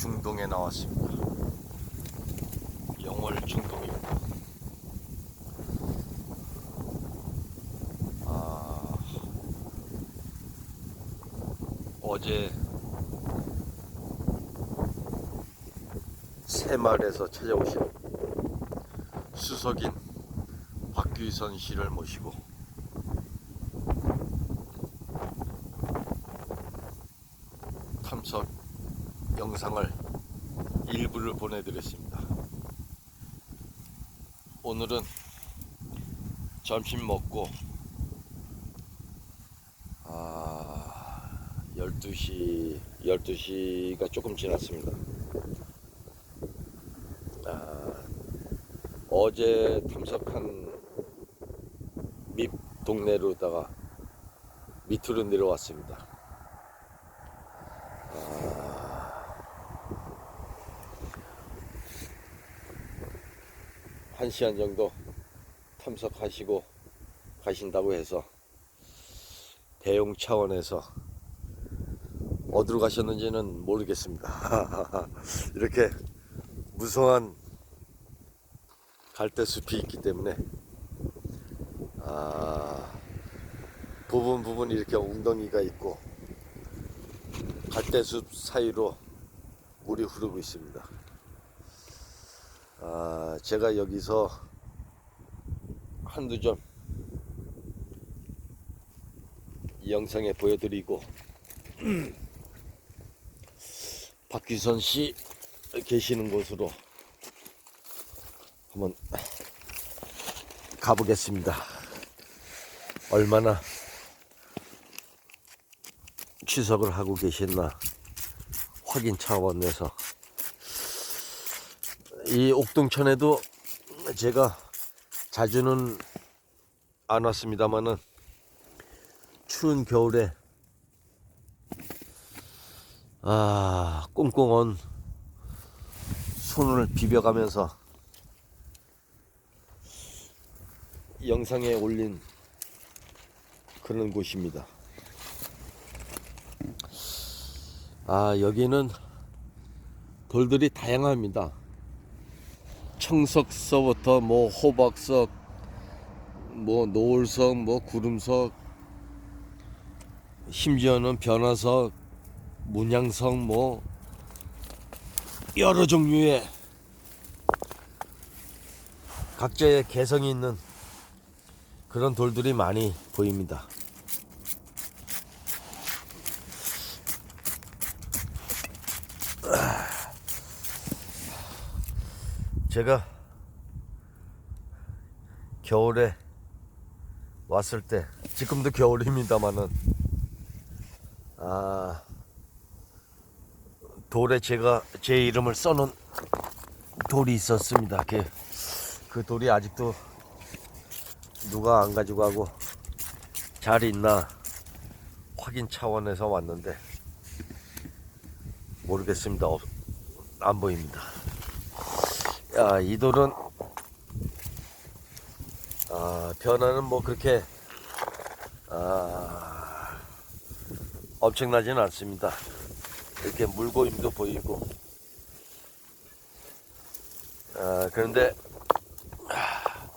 중동에 나왔습니다. 영월 중동입니다. 아, 어제 새마을에서 찾아오신 수석인 박규선 씨를 모시고 탐석 영상을 일부를 보내드렸습니다. 오늘은 점심 먹고 아 12시 12시가 조금 지났습니다. 아, 어제 탐석한 밑 동네로다가 밑으로 내려왔습니다. 한 시간 정도 탐석하시고 가신다고 해서 대용 차원에서 어디로 가셨는지는 모르겠습니다. 이렇게 무성한 갈대숲이 있기 때문에 아, 부분 부분 이렇게 웅덩이가 있고 갈대숲 사이로 물이 흐르고 있습니다. 아, 제가 여기서 한두 점이 영상에 보여드리고 박규선 씨 계시는 곳으로 한번 가보겠습니다. 얼마나 취석을 하고 계셨나 확인 차원에서 이 옥동천에도 제가 자주는 안 왔습니다만은 추운 겨울에 아 꽁꽁 언 손을 비벼가면서 영상에 올린 그런 곳입니다. 아 여기는 돌들이 다양합니다. 청석서부터 뭐 호박석, 뭐 노을석, 뭐 구름석, 심지어는 변화석, 문양석 뭐 여러 종류의 각자의 개성이 있는 그런 돌들이 많이 보입니다. 제가 겨울에 왔을 때 지금도 겨울입니다만은 아 돌에 제가 제 이름을 써놓은 돌이 있었습니다. 그, 그 돌이 아직도 누가 안 가지고 가고 잘 있나 확인 차원에서 왔는데 모르겠습니다. 없- 안 보입니다. 야, 이 돌은 아, 변화는 뭐 그렇게 아, 엄청나지는 않습니다. 이렇게 물고임도 보이고 아, 그런데 아,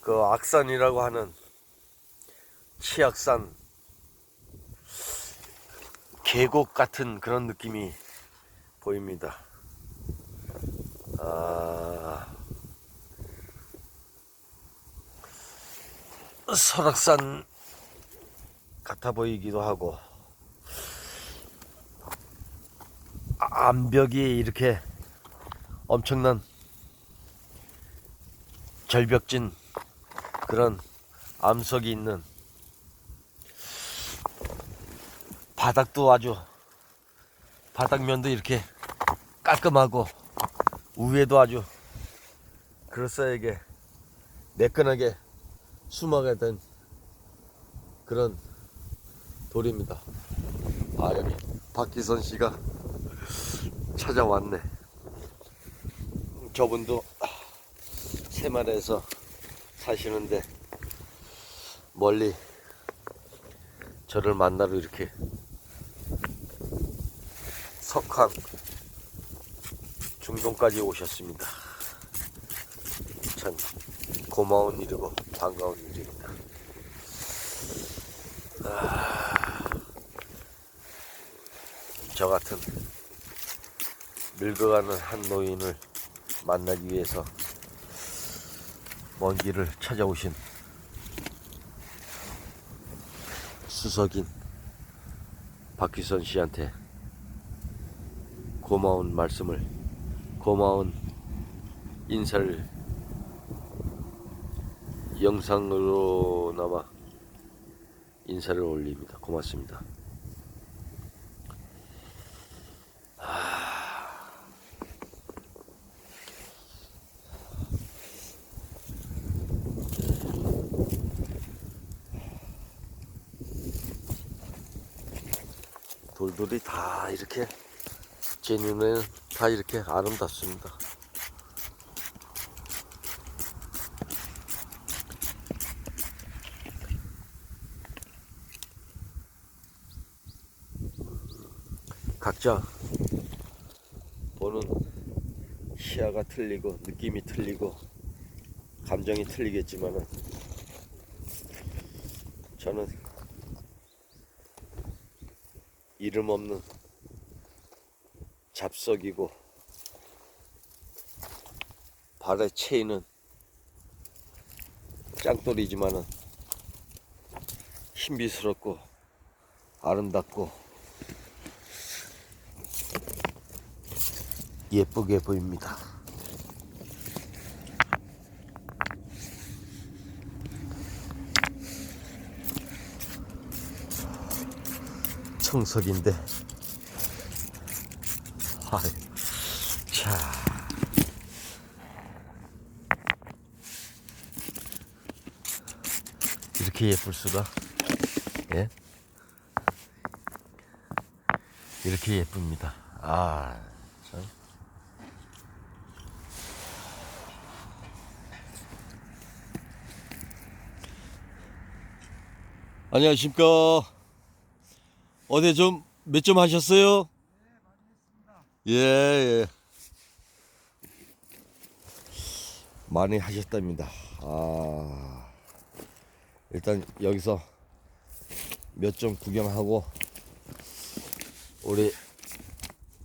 그 악산이라고 하는 치악산 계곡 같은 그런 느낌이 보입니다. 아, 설악산 같아 보이기도 하고 아, 암벽이 이렇게 엄청난 절벽진 그런 암석이 있는 바닥도 아주 바닥면도 이렇게 깔끔하고 위에도 아주 그럴싸하게 매끈하게 수막에 된 그런 돌입니다. 아 여기 박기선 씨가 찾아왔네. 저분도 새마을에서 사시는데 멀리 저를 만나러 이렇게 석항 중동까지 오셨습니다. 참 고마운 일이고 반가운 일입니다. 아, 저 같은 늙어가는 한 노인을 만나기 위해서 먼 길을 찾아오신 수석인 박규선 씨한테 고마운 말씀을 고마운 인사를 영상으로나마 인사를 올립니다. 고맙습니다. 돌돌이 다 이렇게 제 눈에는 다 이렇게 아름답습니다. 각자 보는 시야가 틀리고 느낌이 틀리고 감정이 틀리겠지만은 저는 이름 없는 잡석이고 발에 채이는 짱돌이지만은 신비스럽고 아름답고 예쁘게 보입니다. 청석인데 자. 이렇게 예쁠 수가? 예? 이렇게 예쁩니다. 아 참. 안녕하십니까. 어디 좀몇 점 하셨어요? 예, 예. 많이 하셨답니다. 아, 일단 여기서 몇 점 구경하고 우리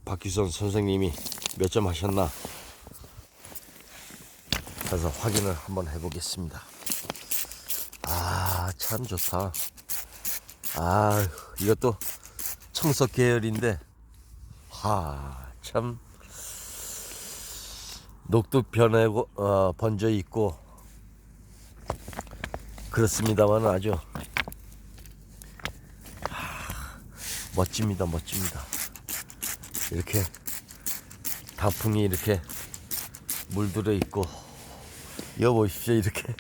박규선 선생님이 몇 점 하셨나 가서 확인을 한번 해보겠습니다. 아, 참 좋다. 아, 이것도 청석 계열인데 하, 참 녹두 변하고 어, 번져 있고 그렇습니다만 아주 하, 멋집니다, 멋집니다. 이렇게 단풍이 이렇게 물들어 있고 이거 보십시오, 이렇게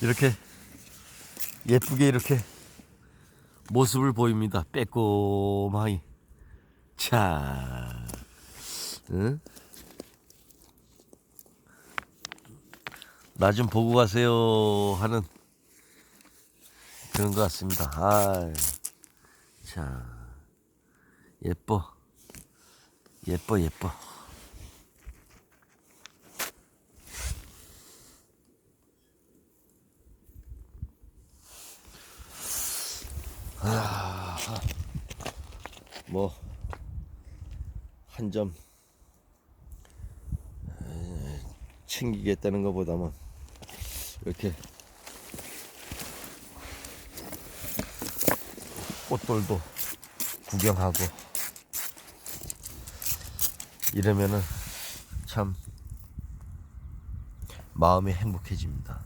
이렇게 예쁘게 이렇게 모습을 보입니다. 빼꼼하이. 자, 응? 나 좀 보고 가세요 하는 그런 것 같습니다. 아, 자, 예뻐, 예뻐, 예뻐. 뭐 한 점 챙기겠다는 것보다는 이렇게 꽃돌도 구경하고 이러면은 참 마음이 행복해집니다.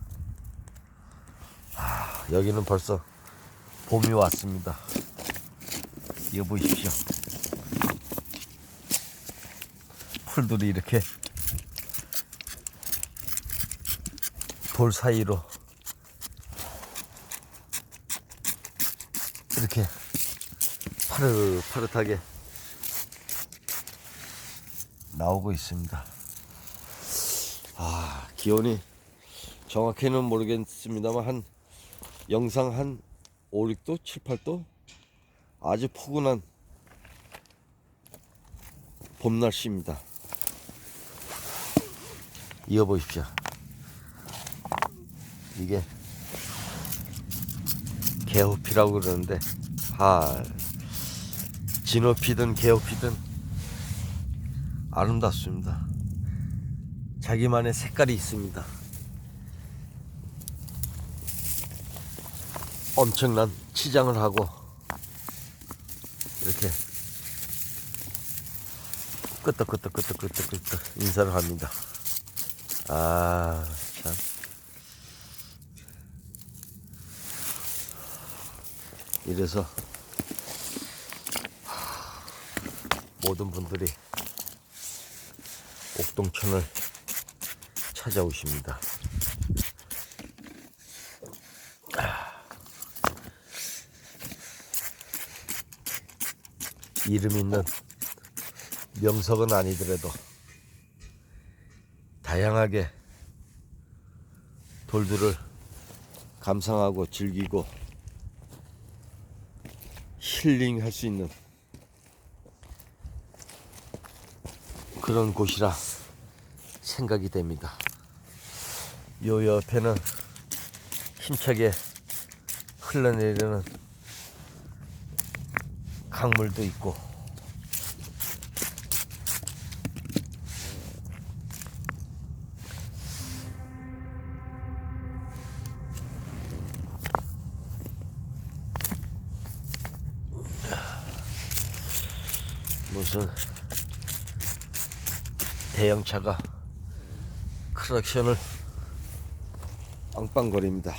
아, 여기는 벌써 봄이 왔습니다. 이거 보십시오. 풀들이 이렇게 돌 사이로 이렇게 파릇파릇하게 나오고 있습니다. 아, 기온이 정확히는 모르겠습니다만 한 영상 한 5, 6도, 7, 8도 아주 포근한 봄 날씨입니다. 이어 보십시오. 이게 개호피라고 그러는데 아 진호피든 개호피든 아름답습니다. 자기만의 색깔이 있습니다. 엄청난 치장을 하고 이렇게 끄떡끄떡끄떡끄떡끄떡 인사를 합니다. 아, 참. 이래서 모든 분들이 옥동천을 찾아오십니다. 이름 있는 명석은 아니더라도 다양하게 돌들을 감상하고 즐기고 힐링할 수 있는 그런 곳이라 생각이 됩니다. 요 옆에는 힘차게 흘러내리는 강물도 있고 무슨 대형차가 크락션을 빵빵거립니다.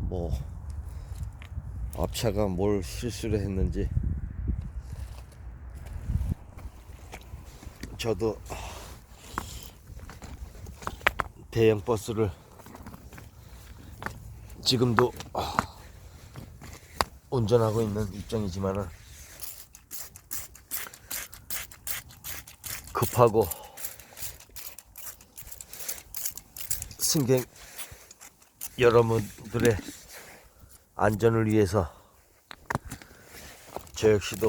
뭐 앞차가 뭘 실수를 했는지 저도 대형 버스를 지금도 운전하고 있는 입장이지만은 급하고 승객 여러분들의 안전을 위해서 저 역시도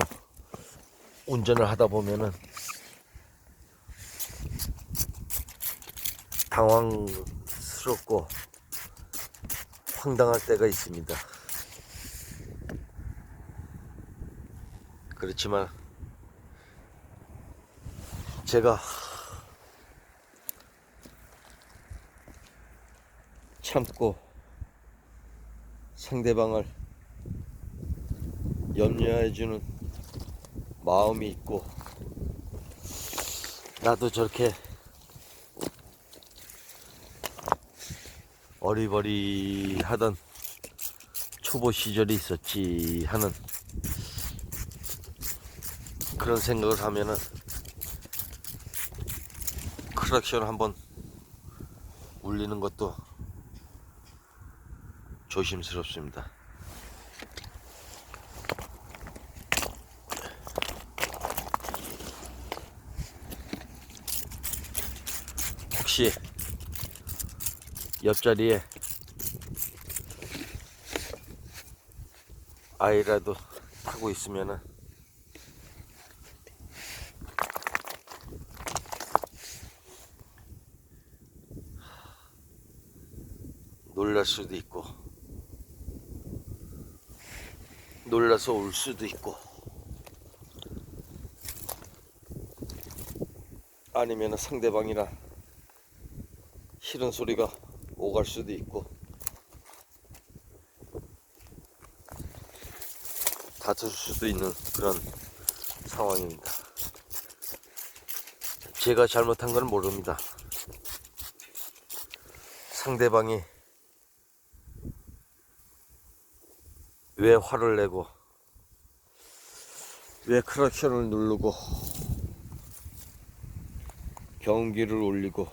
운전을 하다 보면은 당황스럽고 황당할 때가 있습니다. 그렇지만 제가 참고 상대방을 염려해주는 마음이 있고 나도 저렇게 어리버리 하던 초보 시절이 있었지 하는 그런 생각을 하면은 크락션 한번 울리는 것도 조심스럽습니다. 혹시 옆자리에 아이라도 타고 있으면은 놀랄 수도 있고 놀라서 울 수도 있고 아니면 상대방이랑 싫은 소리가 오갈 수도 있고 다툴 수도 있는 그런 상황입니다. 제가 잘못한 건 모릅니다. 상대방이 왜 화를 내고 왜 크락션을 누르고 경기를 올리고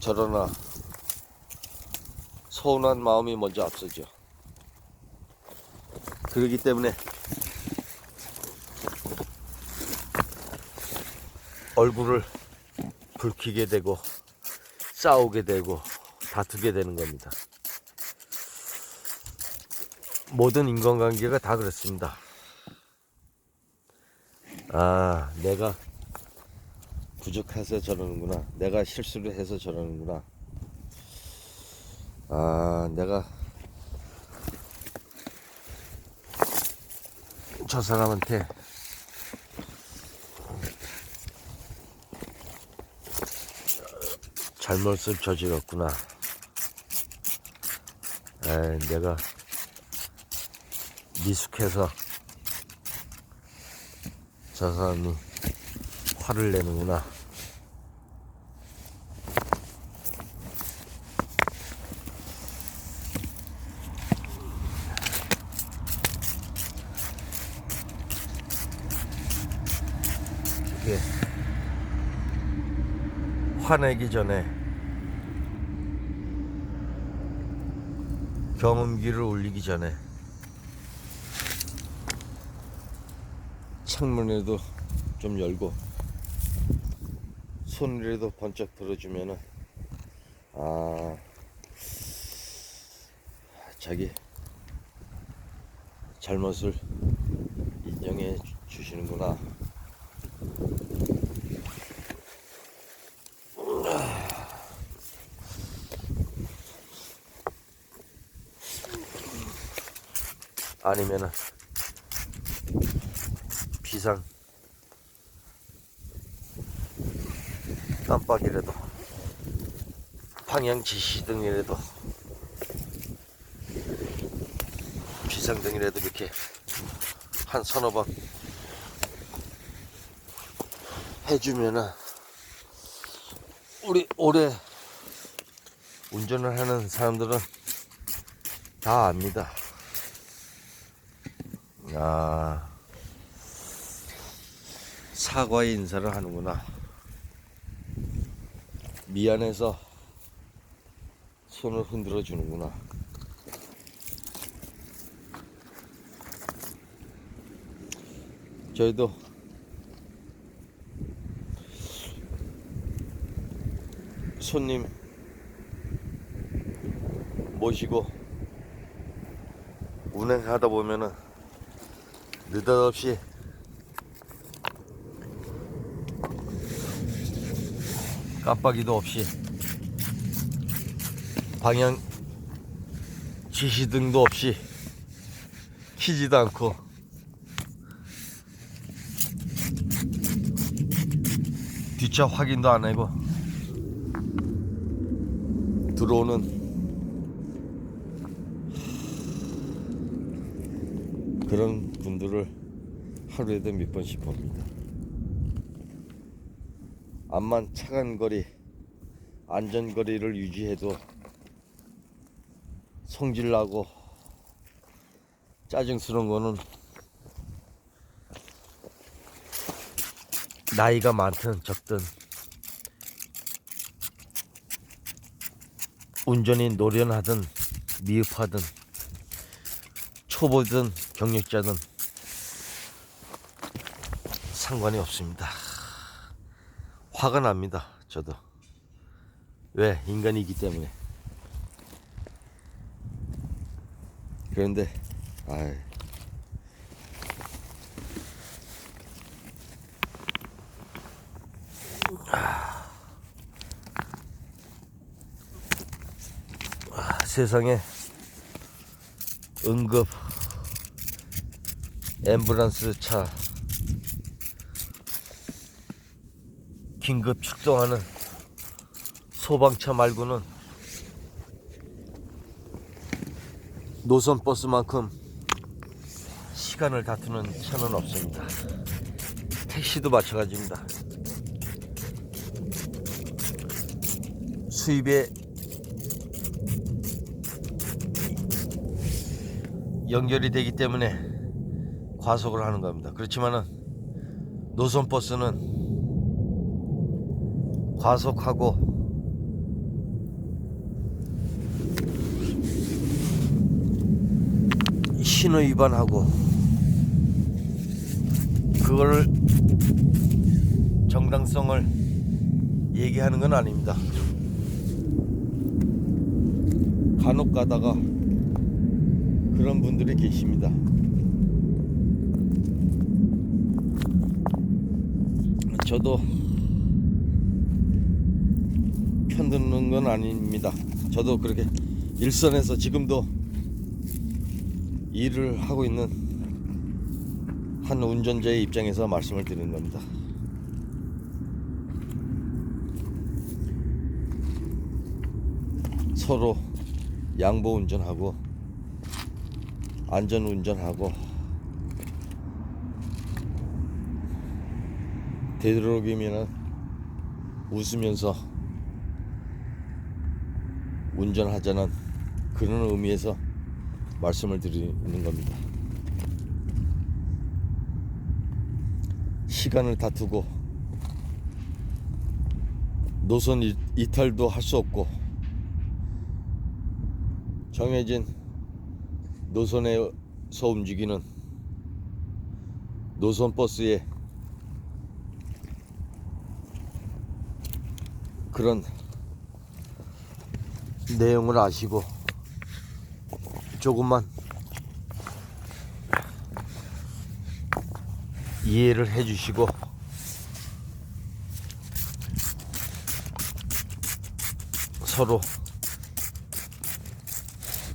저러나 서운한 마음이 먼저 앞서죠. 그렇기 때문에 얼굴을 붉히게 되고 싸우게 되고 다투게 되는 겁니다. 모든 인간관계가 다 그렇습니다. 아, 내가 부족해서 저러는구나. 내가 실수를 해서 저러는구나. 아, 내가 저 사람한테 잘못을 저질렀구나. 에, 내가 미숙해서 저 사람이 화를 내는구나. 이게 화내기 전에 경음기를 울리기 전에 창문에도 좀 열고 손이라도 번쩍 들어주면은 아 자기 잘못을 인정해 주- 주시는구나. 아니면은 비상 깜빡이라도 방향 지시등이라도 비상등이라도 이렇게 한 서너 번 해주면은 우리 오래 운전을 하는 사람들은 다 압니다. 아, 사과의 인사를 하는구나. 미안해서 손을 흔들어 주는구나. 저희도 손님 모시고 운행하다 보면은 느닷없이 깜빡이도 없이 방향 지시등도 없이 키지도 않고 뒷차 확인도 안 하고 들어오는 그런 분들을 하루에도 몇 번씩 봅니다. 암만 차간 거리, 안전 거리를 유지해도 성질 나고 짜증스러운 거는 나이가 많든 적든 운전이 노련하든 미흡하든 초보든 경력자든 상관이 없습니다. 화가 납니다. 저도. 왜? 인간이기 때문에. 그런데, 아이. 아, 세상에 응급 앰뷸런스 차 긴급 출동하는 소방차 말고는 노선 버스만큼 시간을 다투는 차는 없습니다. 택시도 마찬가지입니다. 수입에 연결이 되기 때문에 과속을 하는 겁니다. 그렇지만은 노선 버스는 과속하고 신호 위반하고 그거를 정당성을 얘기하는 건 아닙니다. 간혹 가다가 그런 분들이 계십니다. 저도 편드는 건 아닙니다. 저도 그렇게 일선에서 지금도 일을 하고 있는 한 운전자의 입장에서 말씀을 드리는 겁니다. 서로 양보 운전하고 안전 운전하고 되도록이면 웃으면서 운전하자는 그런 의미에서 말씀을 드리는 겁니다. 시간을 다투고 노선 이- 이탈도 할 수 없고 정해진 노선에서 움직이는 노선 버스의 그런 내용을 아시고 조금만 이해를 해주시고 서로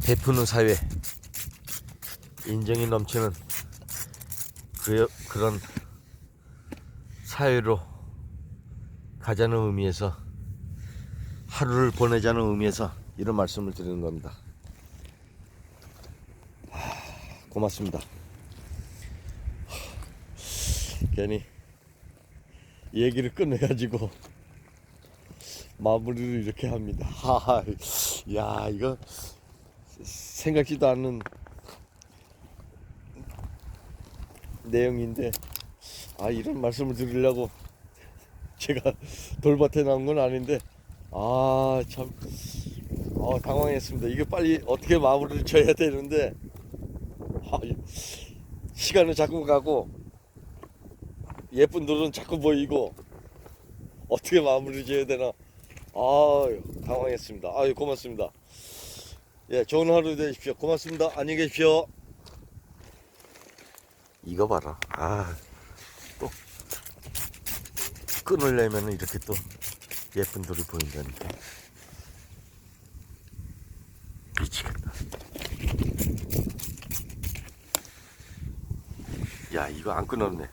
베푸는 사회 인정이 넘치는 그, 그런 사회로 가자는 의미에서 하루를 보내자는 의미에서 이런 말씀을 드리는 겁니다. 하, 고맙습니다. 하, 괜히 얘기를 끝내가지고 마무리를 이렇게 합니다. 하하, 야 이거 생각지도 않는 내용인데 아 이런 말씀을 드리려고 제가 돌밭에 나온 건 아닌데 아 참 아, 당황했습니다. 이거 빨리 어떻게 마무리를 쳐야 되는데 아, 이- 시간은 자꾸 가고 예쁜 돌은 자꾸 보이고 어떻게 마무리 지어야 되나 아 당황했습니다. 아유 고맙습니다. 예 좋은 하루 되십시오. 고맙습니다. 안녕히 계십시오. 이거 봐라. 아, 또 끊으려면 이렇게 또 예쁜 돌이 보인다니까. 미치겠다. 야, 이거 안 끊었네.